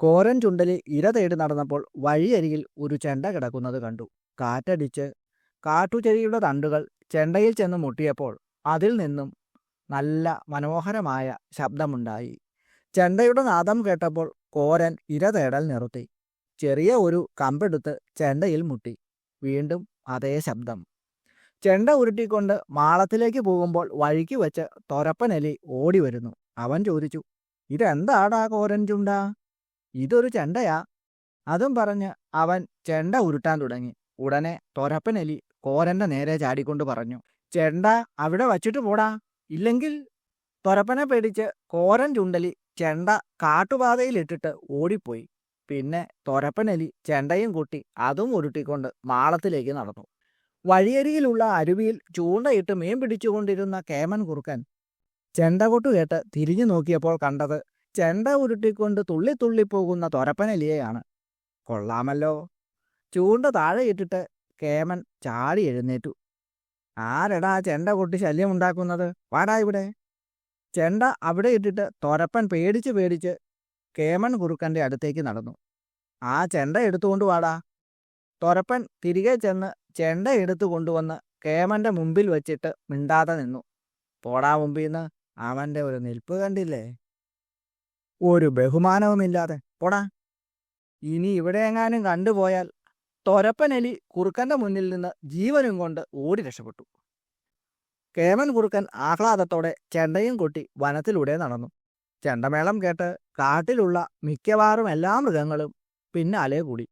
കോരൻ ചുണ്ടലി ഇര തേടി നടന്നപ്പോൾ വഴിയരികിൽ ഒരു ചെണ്ട കിടക്കുന്നത് കണ്ടു. കാറ്റടിച്ച് കാട്ടുചെടിയുടെ തണ്ടുകൾ ചെണ്ടയിൽ ചെന്ന് മുട്ടിയപ്പോൾ അതിൽ നിന്നും നല്ല മനോഹരമായ ശബ്ദമുണ്ടായി. ചെണ്ടയുടെ നാദം കേട്ടപ്പോൾ കോരൻ ഇര തേടൽ നിർത്തി. ചെറിയ ഒരു കമ്പെടുത്ത് ചെണ്ടയിൽ മുട്ടി. വീണ്ടും അതേ ശബ്ദം. ചെണ്ട ഉരുട്ടിക്കൊണ്ട് മാളത്തിലേക്ക് പോകുമ്പോൾ വഴിക്ക് വെച്ച് തൊരപ്പനെലി ഓടിവരുന്നു. അവൻ ചോദിച്ചു, "ഇതെന്താടാ കോരൻ ചുണ്ടാ? ഇതൊരു ചെണ്ടയാ. അതും പറഞ്ഞ് അവൻ ചെണ്ട ഉരുട്ടാൻ തുടങ്ങി. ഉടനെ തൊരപ്പനലി കോരന്റെ നേരെ ചാടിക്കൊണ്ട് പറഞ്ഞു, "ചെണ്ട അവിടെ വച്ചിട്ട് പോടാ. ഇല്ലെങ്കിൽ തൊരപ്പനെ പേടിച്ച് കോരൻ ചുണ്ടലി ചെണ്ട കാട്ടുപാതയിലിട്ടിട്ട് ഓടിപ്പോയി. പിന്നെ തൊരപ്പനലി ചെണ്ടയും കൂട്ടി അതും ഉരുട്ടിക്കൊണ്ട് മാളത്തിലേക്ക് നടന്നു. വഴിയരിയിലുള്ള അരുവിയിൽ ചൂണ്ടയിട്ട് മീൻ പിടിച്ചുകൊണ്ടിരുന്ന കേമൻ കുറുക്കൻ ചെണ്ടകൊട്ടു കേട്ട് തിരിഞ്ഞു നോക്കിയപ്പോൾ കണ്ടത് ചെണ്ട ഉരുട്ടിക്കൊണ്ട് തുള്ളി തുള്ളി പോകുന്ന തൊരപ്പനെലിയെയാണ്. കൊള്ളാമല്ലോ. ചൂണ്ട താഴെയിട്ടിട്ട് കേമൻ ചാടി എഴുന്നേറ്റു. ആരടാ ചെണ്ട കൊട്ടി ശല്യമുണ്ടാക്കുന്നത്? വാടാ ഇവിടെ. " ചെണ്ട അവിടെ ഇട്ടിട്ട് തൊരപ്പൻ പേടിച്ച് പേടിച്ച് കേമൻ കുറുക്കന്റെ അടുത്തേക്ക് നടന്നു. "ആ ചെണ്ട എടുത്തുകൊണ്ട് വാടാ. " തൊരപ്പൻ തിരികെ ചെന്ന് ചെണ്ട എടുത്തു കൊണ്ടുവന്ന് കേമന്റെ മുമ്പിൽ വച്ചിട്ട് മിണ്ടാതെ നിന്നു. "പോടാ മുമ്പിൽ നിന്ന് അവന്റെ ഒരു നിൽപ്പ് കണ്ടില്ലേ. ഒരു ബഹുമാനവുമില്ലാതെ. പോടാ. ഇനി ഇവിടെ എങ്ങാനും കണ്ടുപോയാൽ തൊരപ്പനലി കുറുക്കന്റെ മുന്നിൽ നിന്ന് ജീവനും കൊണ്ട് ഓടി രക്ഷപ്പെട്ടു. കേമൻ കുറുക്കൻ ആഹ്ലാദത്തോടെ ചെണ്ടയും കൊട്ടി വനത്തിലൂടെ നടന്നു. ചെണ്ടമേളം കേട്ട് കാട്ടിലുള്ള മിക്കവാറും എല്ലാ മൃഗങ്ങളും പിന്നാലെ കൂടി.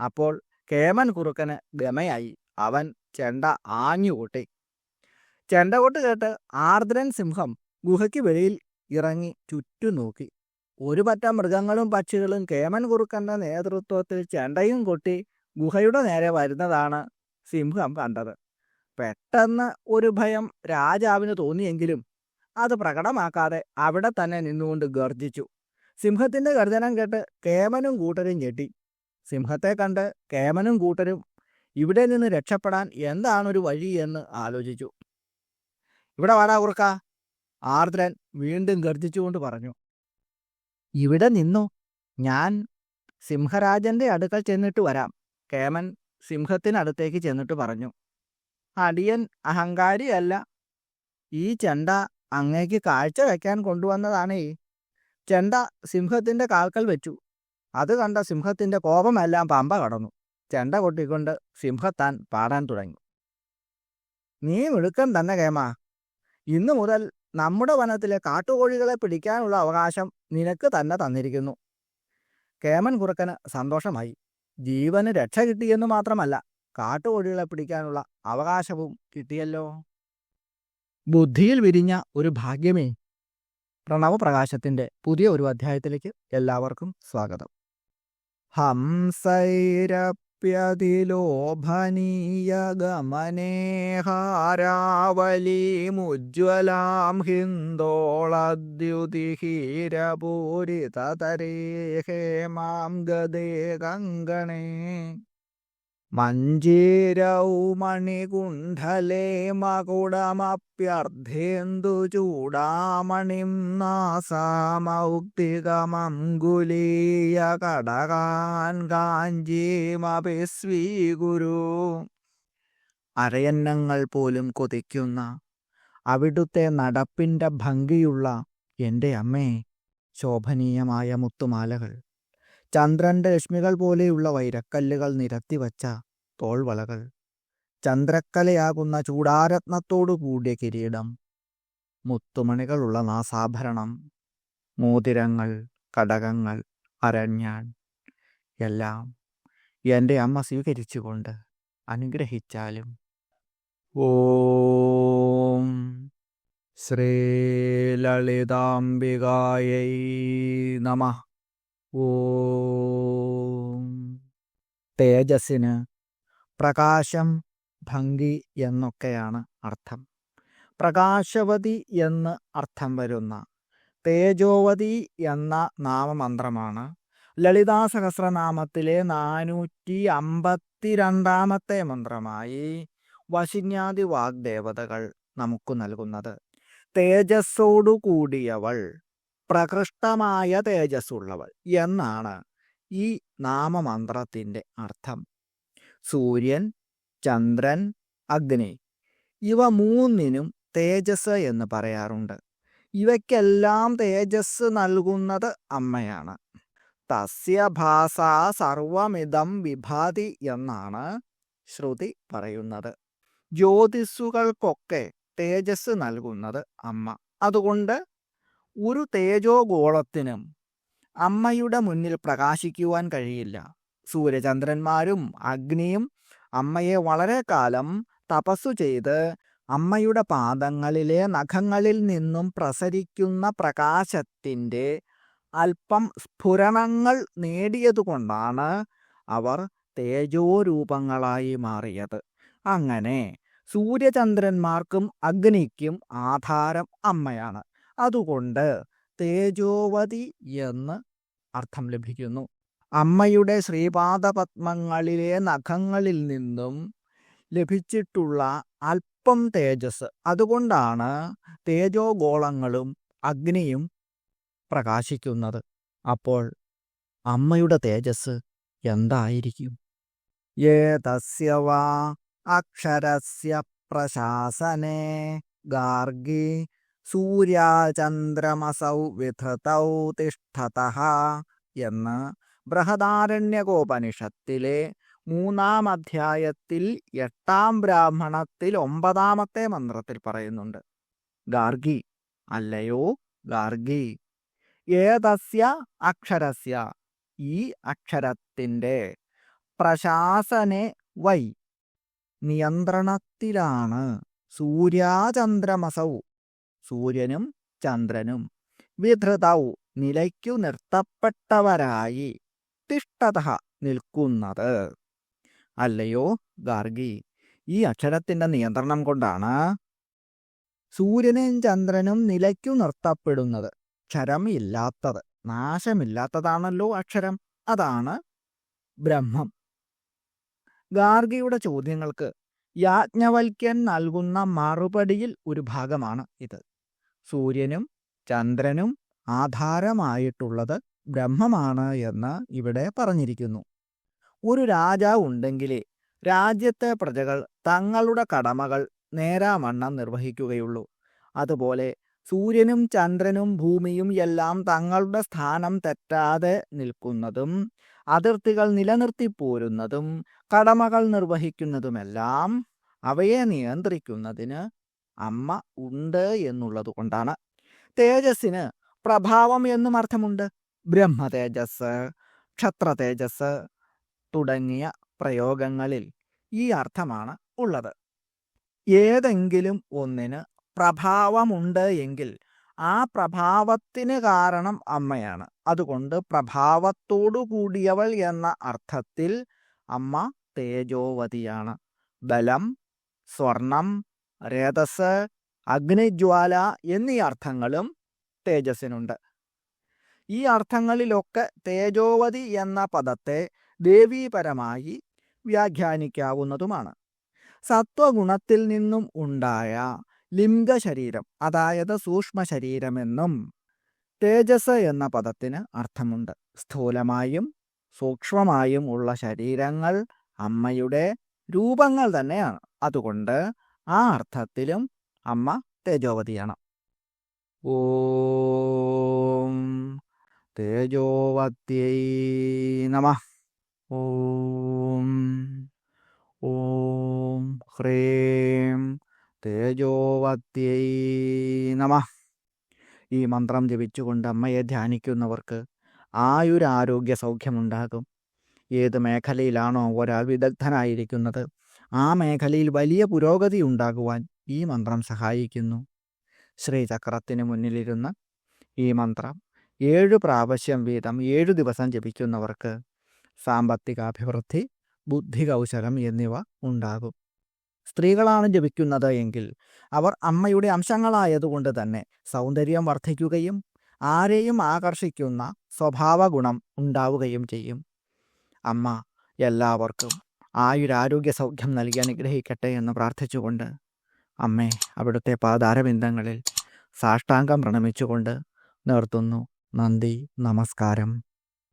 അപ്പോൾ കേമൻ കുറുക്കന് ഗമയായി. അവൻ ചെണ്ട ആഞ്ഞു കൊട്ടി. ചെണ്ടകൊട്ട് കേട്ട് ആർദ്രൻ സിംഹം ഗുഹയ്ക്ക് വെളിയിൽ ഇറങ്ങി ചുറ്റു നോക്കി. ഒരു പറ്റം മൃഗങ്ങളും പക്ഷികളും കേമൻ കുറുക്കന്റെ നേതൃത്വത്തിൽ ചെണ്ടയും കൊട്ടി ഗുഹയുടെ നേരെ വരുന്നതാണ് സിംഹം കണ്ടത്. പെട്ടെന്ന് ഒരു ഭയം രാജാവിന് തോന്നിയെങ്കിലും അത് പ്രകടമാക്കാതെ അവിടെ തന്നെ നിന്നുകൊണ്ട് ഗർജിച്ചു. സിംഹത്തിന്റെ ഗർജനം കേട്ട് കേമനും കൂട്ടരും ഞെട്ടി. സിംഹത്തെ കണ്ട് കേമനും കൂട്ടരും ഇവിടെ നിന്ന് രക്ഷപ്പെടാൻ എന്താണൊരു വഴി എന്ന് ആലോചിച്ചു. "ഇവിടെ വാടാ കുറുക്ക " ആർദ്രൻ വീണ്ടും ഗർജിച്ചുകൊണ്ട് പറഞ്ഞു. "ഇവിടെ നിന്നു ഞാൻ സിംഹരാജന്റെ അടുക്കൽ ചെന്നിട്ട് വരാം. " കേമൻ സിംഹത്തിനടുത്തേക്ക് ചെന്നിട്ട് പറഞ്ഞു. "അടിയൻ അഹങ്കാരിയല്ല. ഈ ചെണ്ട അങ്ങേക്ക് കാഴ്ച വയ്ക്കാൻ കൊണ്ടുവന്നതാണേ. " ചെണ്ട സിംഹത്തിന്റെ കാൽക്കൽ വെച്ചു. അത് കണ്ട സിംഹത്തിന്റെ കോപമെല്ലാം പമ്പ കടന്നു. ചെണ്ട കൊട്ടിക്കൊണ്ട് സിംഹത്താൻ പാടാൻ തുടങ്ങി. "നീ മിടുക്കൻ തന്നെ കേമ ഇന്നു മുതൽ നമ്മുടെ വനത്തിലെ കാട്ടുകോഴികളെ പിടിക്കാനുള്ള അവകാശം നിനക്ക് തന്നെ തന്നിരിക്കുന്നു. " കേമൻ കുറുക്കന് സന്തോഷമായി. ജീവന് രക്ഷ കിട്ടിയെന്നു മാത്രമല്ല കാട്ടുകോഴികളെ പിടിക്കാനുള്ള അവകാശവും കിട്ടിയല്ലോ. ബുദ്ധിയിൽ വിരിഞ്ഞ ഒരു ഭാഗ്യമേ. പ്രണവപ്രകാശത്തിന്റെ പുതിയ ഒരു അധ്യായത്തിലേക്ക് എല്ലാവർക്കും സ്വാഗതം. ഹംസൈരപ്യതിലോഭനീയഗമനേഹാരാവലീമുജ്ജ്വലാം ഹിന്ദോളദ്യുതിഹീരപൂരിതരേ ഹേമാം ഗദേ കങ്കണേ. മഞ്ജീരൗ ചൂടാമണിം നാസാമൗക്തികമംഗുലീയ കടകാൻ കാഞ്ചീമപി സ്വീകുരു. അരയന്നങ്ങൾ പോലും കൊതിക്കുന്ന അവിടുത്തെ നടപ്പിന്റെ ഭംഗിയുള്ള എന്റെ അമ്മേ. ശോഭനീയമായ മുത്തുമാലകൾ. ചന്ദ്രന്റെ രശ്മികൾ പോലെയുള്ള വൈരക്കല്ലുകൾ നിരത്തിവച്ച തോൾവളകൾ. ചന്ദ്രക്കലയാകുന്ന ചൂടാരത്നത്തോടു കൂടിയ കിരീടം. മുത്തുമണികളുള്ള നാസാഭരണം. മോതിരങ്ങൾ, കടകങ്ങൾ, അരഞ്ഞാൻ എല്ലാം എന്റെ അമ്മ സ്വീകരിച്ചുകൊണ്ട് അനുഗ്രഹിച്ചാലും. ഓം ശ്രീലളിതാംബികായൈ നമഃ. ഓം. തേജസ്സിന് പ്രകാശം, ഭംഗി എന്നൊക്കെയാണ് അർത്ഥം. പ്രകാശവതി എന്ന് അർത്ഥം വരുന്ന തേജോവതി എന്ന നാമമന്ത്രമാണ് ലളിതാ സഹസ്രനാമത്തിലെ നാനൂറ്റി അമ്പത്തിരണ്ടാമത്തെ മന്ത്രമായി വശിന്യാദി വാഗ്ദേവതകൾ നമുക്ക് നൽകുന്നത്. തേജസ്സോടു കൂടിയവൾ, പ്രകൃഷ്ടമായ തേജസ്സുള്ളവൾ എന്നാണ് ഈ നാമമന്ത്രത്തിന്റെ അർത്ഥം. സൂര്യൻ ചന്ദ്രൻ അഗ്നി ഇവ മൂന്നിനും തേജസ് എന്ന് പറയാറുണ്ട്. ഇവയ്ക്കെല്ലാം തേജസ് നൽകുന്നത് അമ്മയാണ്. തസ്യ ഭാസ സർവമിതം വിഭാതി എന്നാണ് ശ്രുതി പറയുന്നത്. ജ്യോതിസ്സുകൾക്കൊക്കെ തേജസ് നൽകുന്നത് അമ്മ. അതുകൊണ്ട് ഒരു തേജോഗോളത്തിനും അമ്മയുടെ മുന്നിൽ പ്രകാശിക്കുവാൻ കഴിയില്ല. സൂര്യചന്ദ്രന്മാരും അഗ്നിയും അമ്മയെ വളരെ കാലം തപസ്സു ചെയ്ത് അമ്മയുടെ പാദങ്ങളിലെ നഖങ്ങളിൽ നിന്നും പ്രസരിക്കുന്ന പ്രകാശത്തിന്റെ അല്പം സ്ഫുരണങ്ങൾ നേടിയതുകൊണ്ടാണ് അവർ തേജോരൂപങ്ങളായി മാറിയത്. അങ്ങനെ സൂര്യചന്ദ്രന്മാർക്കും അഗ്നിക്കും ആധാരം അമ്മയാണ്. അതുകൊണ്ട് തേജോവതി എന്ന് അർത്ഥം ലഭിക്കുന്നു. അമ്മയുടെ ശ്രീപാദപത്മങ്ങളിലെ നഖങ്ങളിൽ നിന്നും ലഭിച്ചിട്ടുള്ള അല്പം തേജസ് അതുകൊണ്ടാണ് തേജോഗോളങ്ങളും അഗ്നിയും പ്രകാശിക്കുന്നത്. അപ്പോൾ അമ്മയുടെ തേജസ് എന്തായിരിക്കും? ഏതസ്യ വാ അക്ഷരസ്യ പ്രശാസനേ ഗാർഗി സൂര്യാചന്ദ്രമസൗ വിധൃതൗ തിഷ്ഠതഃ എന്ന് ബൃഹദാരണ്യകോപനിഷത്തിലെ മൂന്നാം അധ്യായത്തിൽ എട്ടാം ബ്രാഹ്മണത്തിൽ ഒമ്പതാമത്തെ മന്ത്രത്തിൽ പറയുന്നുണ്ട്. ഗാർഗി അല്ലയോ ഗാർഗി? ഏതസ്യ അക്ഷരസ്യ? ഈ അക്ഷരത്തിന്റെ പ്രശാസനെ വൈ. നിയന്ത്രണത്തിലാണ് സൂര്യാചന്ദ്രമസൗ സൂര്യനും ചന്ദ്രനും. വിധൃതൗ നിലയ്ക്കു നിർത്തപ്പെട്ടവരായി തിഷ്ടത നിൽക്കുന്നത്. അല്ലയോ ഗാർഗി ഈ അക്ഷരത്തിന്റെ നിയന്ത്രണം കൊണ്ടാണ് സൂര്യനും ചന്ദ്രനും നിലയ്ക്കു നിർത്തപ്പെടുന്നത്. ക്ഷരം ഇല്ലാത്തത് നാശമില്ലാത്തതാണല്ലോ അക്ഷരം. അതാണ് ബ്രഹ്മം. ഗാർഗിയുടെ ചോദ്യങ്ങൾക്ക് യാജ്ഞവൽക്യൻ നൽകുന്ന മറുപടിയിൽ ഒരു ഭാഗമാണ് ഇത്. സൂര്യനും ചന്ദ്രനും ആധാരമായിട്ടുള്ളത് ബ്രഹ്മമാണ് എന്ന് ഇവിടെ പറഞ്ഞിരിക്കുന്നു. ഒരു രാജാവ് ഉണ്ടെങ്കിലേ രാജ്യത്തെ പ്രജകൾ തങ്ങളുടെ കടമകൾ നേരാമണ്ണം നിർവഹിക്കുകയുള്ളൂ. അതുപോലെ സൂര്യനും ചന്ദ്രനും ഭൂമിയും എല്ലാം തങ്ങളുടെ സ്ഥാനം തെറ്റാതെ നിൽക്കുന്നതും അതിർത്തികൾ നിലനിർത്തിപ്പോരുന്നതും കടമകൾ നിർവഹിക്കുന്നതുമെല്ലാം അവയെ നിയന്ത്രിക്കുന്നതിന് അമ്മ ഉണ്ട് എന്നുള്ളത് കൊണ്ടാണ്. തേജസ്സിന് പ്രഭാവം എന്നും അർത്ഥമുണ്ട്. ബ്രഹ്മ തേജസ് ക്ഷത്ര തേജസ് തുടങ്ങിയ പ്രയോഗങ്ങളിൽ ഈ അർത്ഥമാണ് ഉള്ളത്. ഏതെങ്കിലും ഒന്നിന് പ്രഭാവമുണ്ട് എങ്കിൽ ആ പ്രഭാവത്തിന് കാരണം അമ്മയാണ്. അതുകൊണ്ട് പ്രഭാവത്തോടു കൂടിയവൾ എന്ന അർത്ഥത്തിൽ അമ്മ തേജോവതിയാണ്. ബലം സ്വർണം രേതസ് അഗ്നിജ്വാല എന്നീ അർത്ഥങ്ങളും തേജസ്സിനുണ്ട്. ഈ അർത്ഥങ്ങളിലൊക്കെ തേജോവതി എന്ന പദത്തെ ദേവീപരമായി വ്യാഖ്യാനിക്കാവുന്നതുമാണ്. സത്വഗുണത്തിൽ നിന്നും ഉണ്ടായ ലിംഗ ശരീരം അതായത് സൂക്ഷ്മ ശരീരമെന്നും തേജസ് എന്ന പദത്തിന് അർത്ഥമുണ്ട്. സ്ഥൂലമായും സൂക്ഷ്മമായും ഉള്ള ശരീരങ്ങൾ അമ്മയുടെ രൂപങ്ങൾ തന്നെയാണ്. അതുകൊണ്ട് ആ അർത്ഥത്തിലും അമ്മ തേജോവതിയാണ്. ഓം തേജോവത്യൈ നമ. ഓം ഓം ഹ്രീം തേജോവത്യൈ നമ. ഈ മന്ത്രം ജപിച്ചുകൊണ്ട് അമ്മയെ ധ്യാനിക്കുന്നവർക്ക് ആയുരാരോഗ്യ സൗഖ്യമുണ്ടാകും. ഏത് മേഖലയിലാണോ ഒരാൾ വിദഗ്ധനായിരിക്കുന്നത് ആ മേഖലയിൽ വലിയ പുരോഗതി ഉണ്ടാകുവാൻ ഈ മന്ത്രം സഹായിക്കുന്നു. ശ്രീചക്രത്തിന് മുന്നിലിരുന്ന ഈ മന്ത്രം ഏഴു പ്രാവശ്യം വീതം ഏഴു ദിവസം ജപിക്കുന്നവർക്ക് സാമ്പത്തികാഭിവൃദ്ധി ബുദ്ധി കൗശലം എന്നിവ ഉണ്ടാകും. സ്ത്രീകളാണ് ജപിക്കുന്നത് എങ്കിൽ അവർ അമ്മയുടെ അംശങ്ങളായതുകൊണ്ട് തന്നെ സൗന്ദര്യം വർദ്ധിക്കുകയും ആരെയും ആകർഷിക്കുന്ന സ്വഭാവ ഗുണം ഉണ്ടാവുകയും ചെയ്യും. അമ്മ എല്ലാവർക്കും ആയുരാരോഗ്യ സൗഖ്യം നൽകി അനുഗ്രഹിക്കട്ടെ എന്ന് പ്രാർത്ഥിച്ചുകൊണ്ട് അമ്മേ അവിടുത്തെ പാതാരബിന്ദങ്ങളിൽ സാഷ്ടാംഗം പ്രണമിച്ചുകൊണ്ട് നിർത്തുന്നു. നന്ദി നമസ്കാരം.